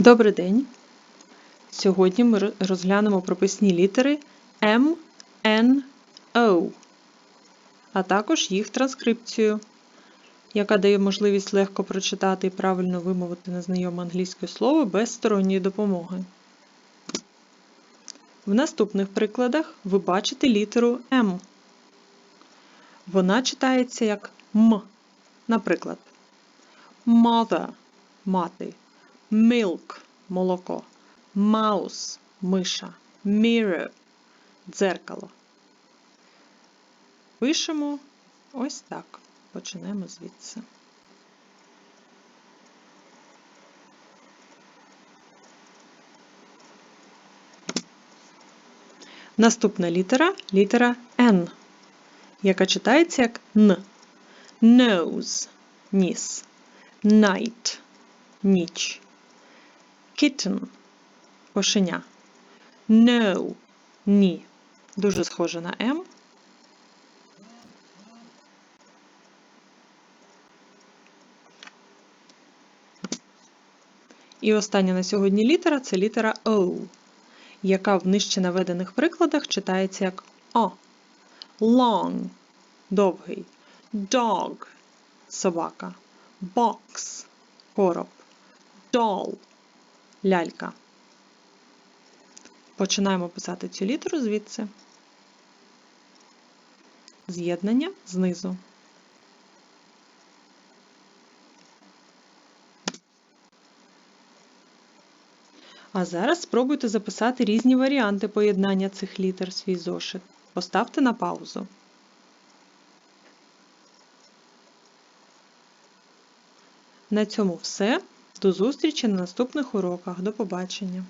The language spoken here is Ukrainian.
Добрий день! Сьогодні ми розглянемо прописні літери М, Н, О, а також їх транскрипцію, яка дає можливість легко прочитати і правильно вимовити незнайоме англійське слово без сторонньої допомоги. В наступних прикладах ви бачите літеру М. Вона читається як М. Наприклад, mother – мати, milk – молоко, mouse – миша, mirror – дзеркало. Пишемо ось так. Почнемо звідси. Наступна літера літера N, яка читається як Н. Nose – ніс. Night – ніч. Kitten – кошеня. No – ні. Дуже схоже на М. І остання на сьогодні літера це літера O, яка в нижче наведених прикладах читається як О. Long – довгий. Dog – собака. Box – короб. Doll – лялька. Починаємо писати цю літеру звідси. З'єднання знизу. А зараз спробуйте записати різні варіанти поєднання цих літер в свій зошит. Поставте на паузу. На цьому все. До зустрічі на наступних уроках. До побачення!